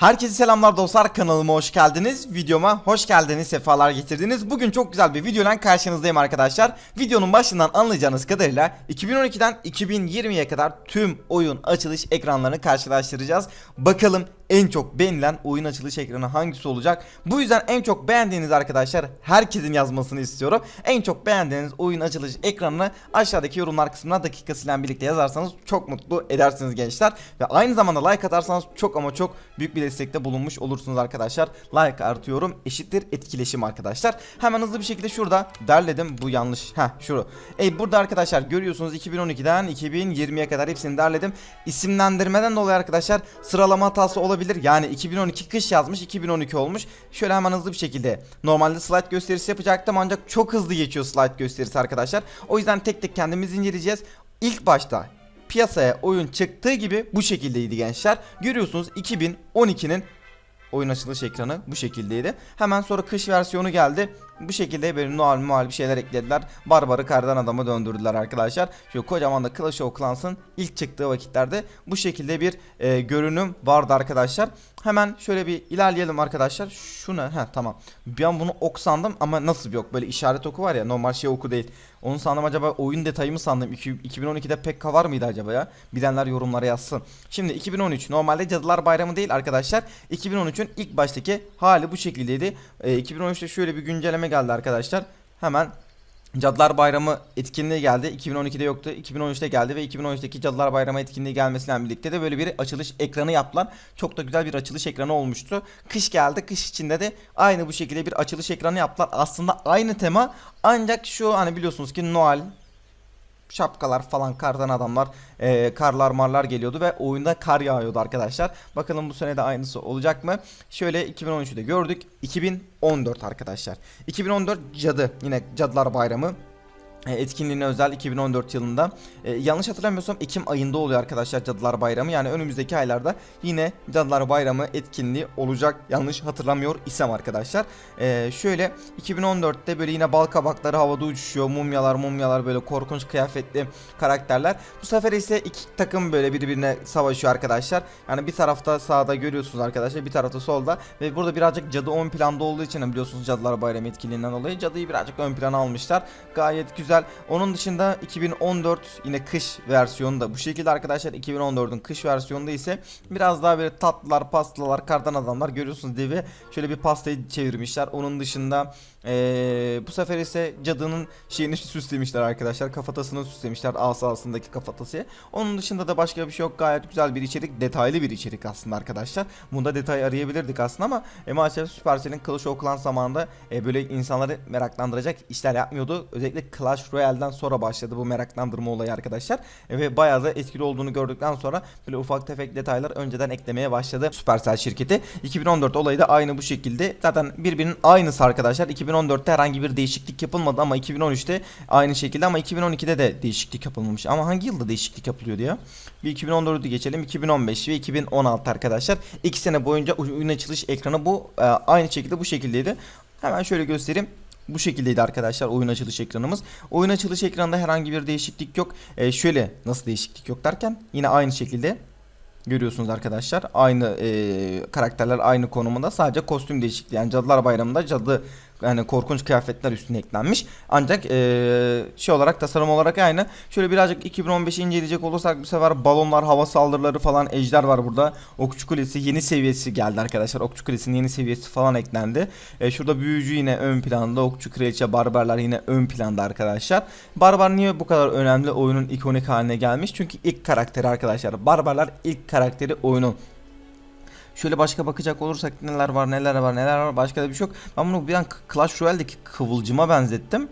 Herkese selamlar dostlar kanalıma hoş geldiniz. Videoma hoş geldiniz sefalar getirdiniz. Bugün çok güzel bir videoyla karşınızdayım arkadaşlar. Videonun başından anlayacağınız kadarıyla 2012'den 2020'ye kadar tüm oyun açılış ekranlarını karşılaştıracağız. Bakalım en çok beğenilen oyun açılış ekranı hangisi olacak bu yüzden en çok beğendiğiniz arkadaşlar herkesin yazmasını istiyorum en çok beğendiğiniz oyun açılış ekranını aşağıdaki yorumlar kısmına dakikasıyla birlikte yazarsanız çok mutlu edersiniz gençler ve aynı zamanda like atarsanız çok ama çok büyük bir destekte bulunmuş olursunuz arkadaşlar. Like artıyorum eşittir etkileşim arkadaşlar. Hemen hızlı bir şekilde şurada derledim. Bu yanlış. Heh şu. E burada arkadaşlar görüyorsunuz 2012'den 2020'ye kadar hepsini derledim. İsimlendirmeden dolayı arkadaşlar sıralama hatası olabilir. Yani 2012 kış yazmış 2012 olmuş. Şöyle hemen hızlı bir şekilde normalde slide gösterisi yapacaktım ancak çok hızlı geçiyor slide gösterisi arkadaşlar. O yüzden tek tek kendimiz inceleyeceğiz. İlk başta piyasaya oyun çıktığı gibi bu şekildeydi gençler. Görüyorsunuz 2012'nin oyun açılış ekranı bu şekildeydi. Hemen sonra kış versiyonu geldi. Bu şekilde böyle Noel mual bir şeyler eklediler. Barbarı kardan adamı döndürdüler arkadaşlar. Şu kocaman da Clash of Clans'ın ilk çıktığı vakitlerde bu şekilde bir e, görünüm vardı arkadaşlar. Hemen şöyle bir ilerleyelim arkadaşlar. Şu ne? Heh tamam. Bir an bunu ok sandım ama nasıl bir ok? Böyle işaret oku var ya normal şey oku değil. Onu sandım acaba oyun detayı mı sandım? İki- 2012'de Pekka var mıydı acaba ya? Bilenler yorumlara yazsın. Şimdi 2013 normalde Cadılar Bayramı değil arkadaşlar. 2013'ün ilk baştaki hali bu şekildeydi. E, 2013'te şöyle bir güncelleme geldi arkadaşlar. Hemen Cadılar Bayramı etkinliği geldi. 2012'de yoktu. 2013'te geldi ve 2013'teki Cadılar Bayramı etkinliği gelmesiyle birlikte de böyle bir açılış ekranı yaptılar. Çok da güzel bir açılış ekranı olmuştu. Kış geldi. Kış içinde de aynı bu şekilde bir açılış ekranı yaptılar. Aslında aynı tema ancak şu hani biliyorsunuz ki Noel şapkalar falan kardan adamlar e, karlar marlar geliyordu ve oyunda kar yağıyordu arkadaşlar. Bakalım bu sene de aynısı olacak mı? Şöyle 2013'ü de gördük. 2014 arkadaşlar. 2014 cadı yine cadılar bayramı. E, Etkinliğine özel 2014 yılında. E, yanlış hatırlamıyorsam Ekim ayında oluyor arkadaşlar Cadılar Bayramı. Yani önümüzdeki aylarda yine Cadılar Bayramı etkinliği olacak. Yanlış hatırlamıyor isem arkadaşlar. E, şöyle 2014'te böyle yine bal kabakları havada uçuşuyor. Mumyalar mumyalar böyle korkunç kıyafetli karakterler. Bu sefer ise iki takım böyle birbirine savaşıyor arkadaşlar. Yani bir tarafta sağda görüyorsunuz arkadaşlar bir tarafta solda. Ve burada birazcık cadı ön planda olduğu için biliyorsunuz Cadılar Bayramı etkinliğinden dolayı cadıyı birazcık ön plana almışlar. Gayet güzel onun dışında 2014 yine kış versiyonu da bu şekilde arkadaşlar. 2014'ün kış versiyonunda ise biraz daha böyle tatlılar pastalar kardan adamlar görüyorsunuz devi şöyle bir pastayı çevirmişler. Onun dışında ee, bu sefer ise cadının şeyini süslemişler arkadaşlar. Kafatasını süslemişler asasındaki kafatası. Onun dışında da başka bir şey yok. Gayet güzel bir içerik detaylı bir içerik aslında arkadaşlar. Bunda detay arayabilirdik aslında ama e, maalesef Supercell'in Clash of Clans zamanında e, böyle insanları meraklandıracak işler yapmıyordu. Özellikle Clash Royale'den sonra başladı bu meraklandırma olayı arkadaşlar. E, ve bayağı da etkili olduğunu gördükten sonra böyle ufak tefek detaylar önceden eklemeye başladı Supercell şirketi. 2014 olayı da aynı bu şekilde. Zaten birbirinin aynısı arkadaşlar. 2014'te herhangi bir değişiklik yapılmadı ama 2013'te aynı şekilde ama 2012'de de değişiklik yapılmamış. Ama hangi yılda değişiklik yapılıyordu ya bir 2014'ü geçelim. 2015 ve 2016 arkadaşlar. 2 sene boyunca oyun açılış ekranı bu e, aynı şekilde bu şekildeydi. Hemen şöyle göstereyim bu şekildeydi arkadaşlar oyun açılış ekranımız. Oyun açılış ekranında herhangi bir değişiklik yok. Ee, şöyle nasıl değişiklik yok derken yine aynı şekilde görüyorsunuz arkadaşlar. Aynı e, karakterler aynı konumunda sadece kostüm değişikliği. Yani Cadılar Bayramı'nda cadı yani korkunç kıyafetler üstüne eklenmiş. Ancak e, şey olarak tasarım olarak aynı. Şöyle birazcık 2015'i inceleyecek olursak bu sefer balonlar, hava saldırıları falan ejder var burada. Okçu Kulesi yeni seviyesi geldi arkadaşlar. Okçu Kulesi'nin yeni seviyesi falan eklendi. E, şurada büyücü yine ön planda. Okçu Kraliçe Barbarlar yine ön planda arkadaşlar. Barbar niye bu kadar önemli oyunun ikonik haline gelmiş? Çünkü ilk karakteri arkadaşlar. Barbarlar ilk karakteri oyunun. Şöyle başka bakacak olursak neler var neler var neler var başka da bir şey yok. Ben bunu bir an Clash Royale'deki kıvılcıma benzettim.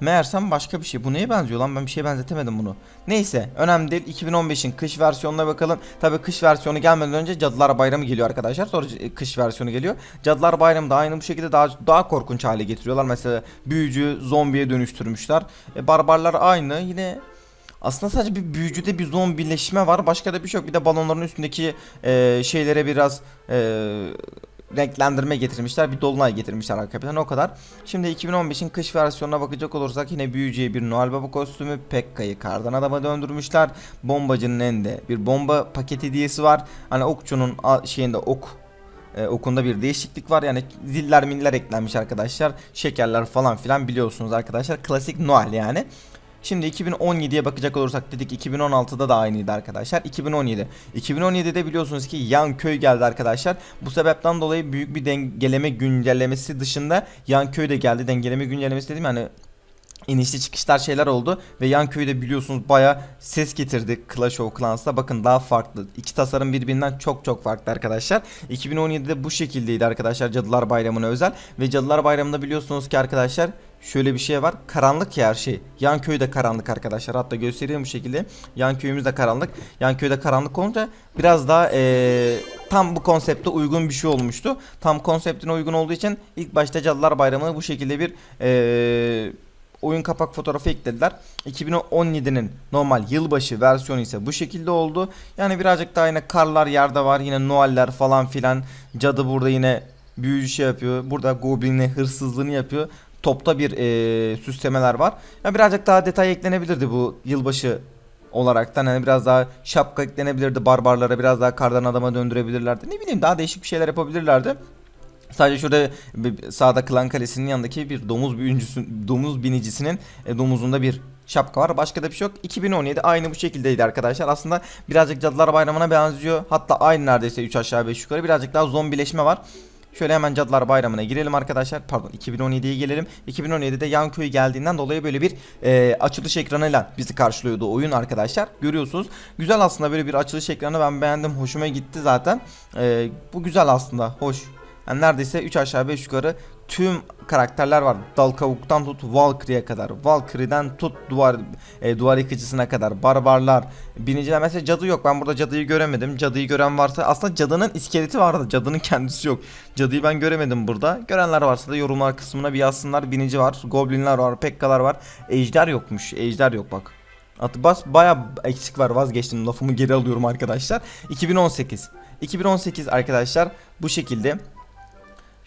Meğersem başka bir şey. Bu neye benziyor lan? Ben bir şeye benzetemedim bunu. Neyse önemli değil. 2015'in kış versiyonuna bakalım. Tabi kış versiyonu gelmeden önce Cadılar Bayramı geliyor arkadaşlar. Sonra c- kış versiyonu geliyor. Cadılar Bayramı da aynı bu şekilde daha daha korkunç hale getiriyorlar. Mesela büyücü zombiye dönüştürmüşler. E, barbarlar aynı. Yine aslında sadece bir büyücüde bir zombileşme var. Başka da bir şey yok. Bir de balonların üstündeki e, şeylere biraz e, renklendirme getirmişler. Bir dolunay getirmişler arka o kadar. Şimdi 2015'in kış versiyonuna bakacak olursak yine büyücüye bir Noel Baba kostümü. Pekka'yı kardan adama döndürmüşler. Bombacının elinde bir bomba paket hediyesi var. Hani okçunun şeyinde ok e, okunda bir değişiklik var. Yani ziller miller eklenmiş arkadaşlar. Şekerler falan filan biliyorsunuz arkadaşlar. Klasik Noel yani. Şimdi 2017'ye bakacak olursak dedik 2016'da da aynıydı arkadaşlar. 2017. 2017'de biliyorsunuz ki yan köy geldi arkadaşlar. Bu sebepten dolayı büyük bir dengeleme güncellemesi dışında yan köy de geldi. Dengeleme güncellemesi dedim yani inişli çıkışlar şeyler oldu ve yan köyde biliyorsunuz baya ses getirdi Clash of Clans'ta. Bakın daha farklı. İki tasarım birbirinden çok çok farklı arkadaşlar. 2017'de bu şekildeydi arkadaşlar Cadılar Bayramı'na özel ve Cadılar Bayramı'nda biliyorsunuz ki arkadaşlar şöyle bir şey var. Karanlık ya her şey. Yan köy de karanlık arkadaşlar. Hatta göstereyim bu şekilde. Yan köyümüz de karanlık. Yan köyde karanlık olunca biraz daha eee, tam bu konsepte uygun bir şey olmuştu. Tam konseptine uygun olduğu için ilk başta Cadılar Bayramı'na bu şekilde bir eee oyun kapak fotoğrafı eklediler. 2017'nin normal yılbaşı versiyonu ise bu şekilde oldu. Yani birazcık daha yine karlar yerde var. Yine Noel'ler falan filan. Cadı burada yine büyücü şey yapıyor. Burada Goblin'le hırsızlığını yapıyor. Topta bir eee, süslemeler var. Ya birazcık daha detay eklenebilirdi bu yılbaşı olaraktan hani biraz daha şapka eklenebilirdi barbarlara biraz daha kardan adama döndürebilirlerdi ne bileyim daha değişik bir şeyler yapabilirlerdi Sadece şurada sağda Klan Kalesi'nin yanındaki bir domuz büyüncüsü, domuz binicisinin e, domuzunda bir şapka var. Başka da bir şey yok. 2017 aynı bu şekildeydi arkadaşlar. Aslında birazcık Cadılar Bayramı'na benziyor. Hatta aynı neredeyse 3 aşağı 5 yukarı. Birazcık daha zombileşme var. Şöyle hemen Cadılar Bayramı'na girelim arkadaşlar. Pardon 2017'ye gelelim. 2017'de yan köy geldiğinden dolayı böyle bir e, açılış ekranıyla bizi karşılıyordu oyun arkadaşlar. Görüyorsunuz. Güzel aslında böyle bir açılış ekranı ben beğendim. Hoşuma gitti zaten. E, bu güzel aslında. Hoş. Yani neredeyse 3 aşağı 5 yukarı tüm karakterler var. Dal kavuktan tut Valkyrie'ye kadar. Valkyrie'den tut duvar e, duvar yıkıcısına kadar. Barbarlar, biniciler. Mesela cadı yok. Ben burada cadıyı göremedim. Cadıyı gören varsa aslında cadının iskeleti vardı. Cadının kendisi yok. Cadıyı ben göremedim burada. Görenler varsa da yorumlar kısmına bir yazsınlar. Binici var, goblinler var, pekkalar var. Ejder yokmuş. Ejder yok bak. Atı bas baya eksik var vazgeçtim lafımı geri alıyorum arkadaşlar. 2018. 2018 arkadaşlar bu şekilde.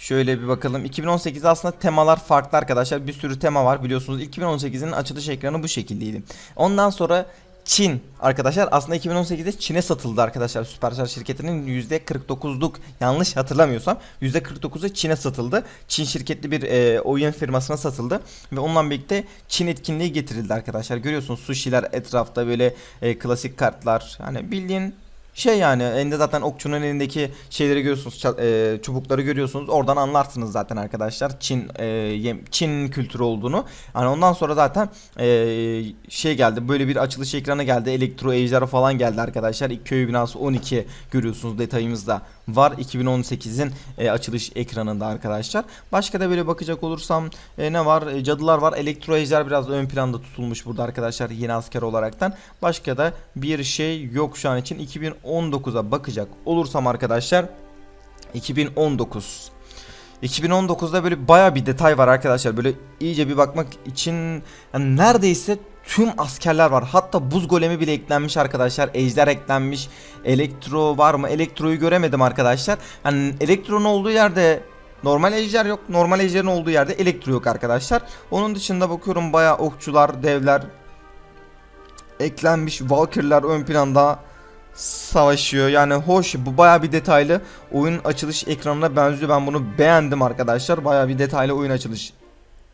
Şöyle bir bakalım. 2018'de aslında temalar farklı arkadaşlar. Bir sürü tema var biliyorsunuz. 2018'in açılış ekranı bu şekildeydi. Ondan sonra Çin arkadaşlar aslında 2018'de Çin'e satıldı arkadaşlar Supercell şirketinin %49'luk yanlış hatırlamıyorsam %49'u Çin'e satıldı. Çin şirketli bir e, oyun firmasına satıldı ve onunla birlikte Çin etkinliği getirildi arkadaşlar. Görüyorsunuz sushi'ler etrafta böyle e, klasik kartlar hani bildiğin şey yani elinde zaten okçunun elindeki şeyleri görüyorsunuz e, çubukları görüyorsunuz. Oradan anlarsınız zaten arkadaşlar Çin e, Çin kültürü olduğunu. Hani ondan sonra zaten e, şey geldi böyle bir açılış ekranı geldi. Elektro ejderha falan geldi arkadaşlar. Köy binası 12 görüyorsunuz detayımızda var. 2018'in e, açılış ekranında arkadaşlar. Başka da böyle bakacak olursam e, ne var? E, cadılar var. Elektro ejder biraz ön planda tutulmuş burada arkadaşlar yeni asker olaraktan. Başka da bir şey yok şu an için. 2019'a bakacak olursam arkadaşlar 2019 2019'da böyle baya bir detay var arkadaşlar. Böyle iyice bir bakmak için yani neredeyse tüm askerler var. Hatta buz golemi bile eklenmiş arkadaşlar. Ejder eklenmiş. Elektro var mı? Elektroyu göremedim arkadaşlar. Hani elektronun olduğu yerde normal ejder yok. Normal ejderin olduğu yerde elektro yok arkadaşlar. Onun dışında bakıyorum baya okçular, devler eklenmiş. Valkyrie'ler ön planda savaşıyor. Yani hoş bu baya bir detaylı oyun açılış ekranına benziyor. Ben bunu beğendim arkadaşlar. Baya bir detaylı oyun açılış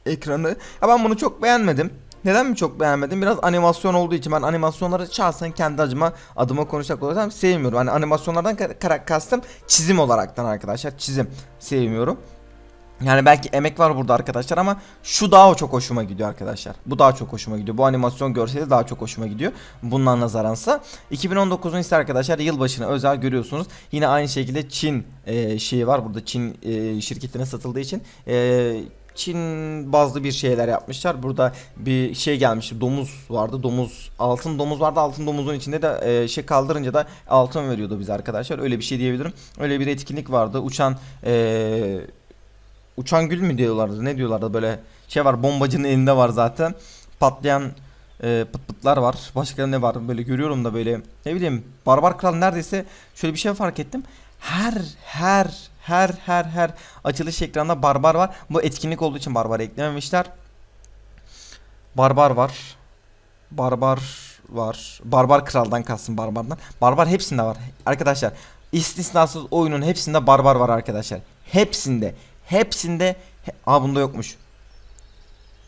ekranı. Ya ben bunu çok beğenmedim. Neden mi çok beğenmedim? Biraz animasyon olduğu için ben animasyonları şahsen kendi acıma adıma konuşacak olursam sevmiyorum. Hani animasyonlardan ka- kara- kastım çizim olaraktan arkadaşlar. Çizim sevmiyorum. Yani belki emek var burada arkadaşlar ama şu daha çok hoşuma gidiyor arkadaşlar. Bu daha çok hoşuma gidiyor. Bu animasyon görseli daha çok hoşuma gidiyor. Bundan nazaransa 2019'un ise arkadaşlar yılbaşına özel görüyorsunuz. Yine aynı şekilde Çin e, şeyi var burada Çin e, şirketine satıldığı için e, Çin bazlı bir şeyler yapmışlar. Burada bir şey gelmişti. Domuz vardı. Domuz, altın domuz vardı. Altın domuzun içinde de e, şey kaldırınca da altın veriyordu bize arkadaşlar. Öyle bir şey diyebilirim. Öyle bir etkinlik vardı. Uçan e, uçan gül mü diyorlardı ne diyorlardı böyle şey var bombacının elinde var zaten patlayan e, pıt pıtlar var başka ne var böyle görüyorum da böyle ne bileyim barbar kral neredeyse şöyle bir şey fark ettim her her her her her açılış ekranında barbar var. Bu etkinlik olduğu için barbar eklememişler. Barbar var. Barbar var. Barbar kraldan kalsın barbardan. Barbar hepsinde var. Arkadaşlar istisnasız oyunun hepsinde barbar var arkadaşlar. Hepsinde. Hepsinde. He- Aa bunda yokmuş.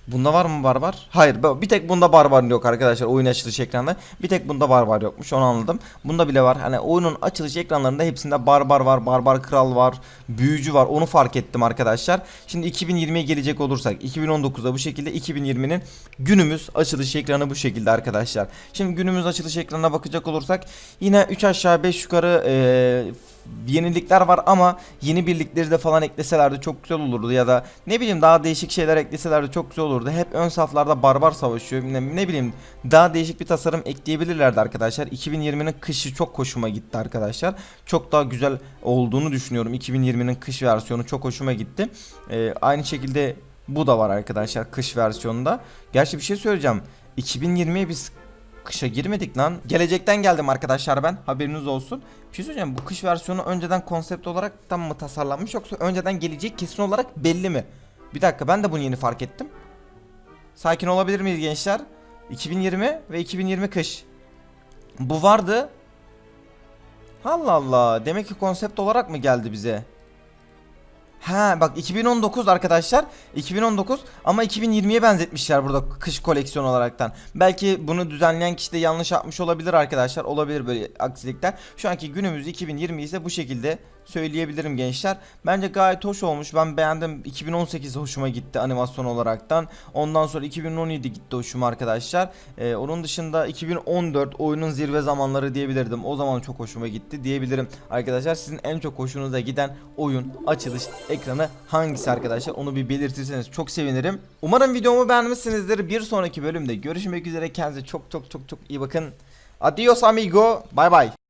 Bunda var mı barbar? Hayır bir tek bunda barbar yok arkadaşlar oyun açılış ekranında. Bir tek bunda barbar yokmuş onu anladım. Bunda bile var. Hani oyunun açılış ekranlarında hepsinde barbar var, barbar kral var, büyücü var. Onu fark ettim arkadaşlar. Şimdi 2020'ye gelecek olursak 2019'da bu şekilde 2020'nin günümüz açılış ekranı bu şekilde arkadaşlar. Şimdi günümüz açılış ekranına bakacak olursak yine 3 aşağı 5 yukarı eee, yenilikler var ama yeni birlikleri de falan ekleselerdi çok güzel olurdu ya da ne bileyim daha değişik şeyler ekleselerdi çok güzel olurdu. Hep ön saflarda barbar savaşıyor. Ne, ne bileyim daha değişik bir tasarım ekleyebilirlerdi arkadaşlar. 2020'nin kışı çok hoşuma gitti arkadaşlar. Çok daha güzel olduğunu düşünüyorum. 2020'nin kış versiyonu çok hoşuma gitti. Ee, aynı şekilde bu da var arkadaşlar kış versiyonunda. Gerçi bir şey söyleyeceğim. 2020'ye biz kışa girmedik lan. Gelecekten geldim arkadaşlar ben. Haberiniz olsun. Bir şey söyleyeceğim. Bu kış versiyonu önceden konsept olarak tam mı tasarlanmış yoksa önceden gelecek kesin olarak belli mi? Bir dakika ben de bunu yeni fark ettim. Sakin olabilir miyiz gençler? 2020 ve 2020 kış. Bu vardı. Allah Allah. Demek ki konsept olarak mı geldi bize? Ha bak 2019 arkadaşlar 2019 ama 2020'ye benzetmişler burada kış koleksiyon olaraktan. Belki bunu düzenleyen kişi de yanlış yapmış olabilir arkadaşlar. Olabilir böyle aksilikler. Şu anki günümüz 2020 ise bu şekilde söyleyebilirim gençler. Bence gayet hoş olmuş. Ben beğendim. 2018 hoşuma gitti animasyon olaraktan. Ondan sonra 2017 gitti hoşuma arkadaşlar. Ee, onun dışında 2014 oyunun zirve zamanları diyebilirdim. O zaman çok hoşuma gitti diyebilirim. Arkadaşlar sizin en çok hoşunuza giden oyun açılış ekranı hangisi arkadaşlar? Onu bir belirtirseniz çok sevinirim. Umarım videomu beğenmişsinizdir. Bir sonraki bölümde görüşmek üzere. Kendinize çok çok çok çok iyi bakın. Adios amigo. Bye bye.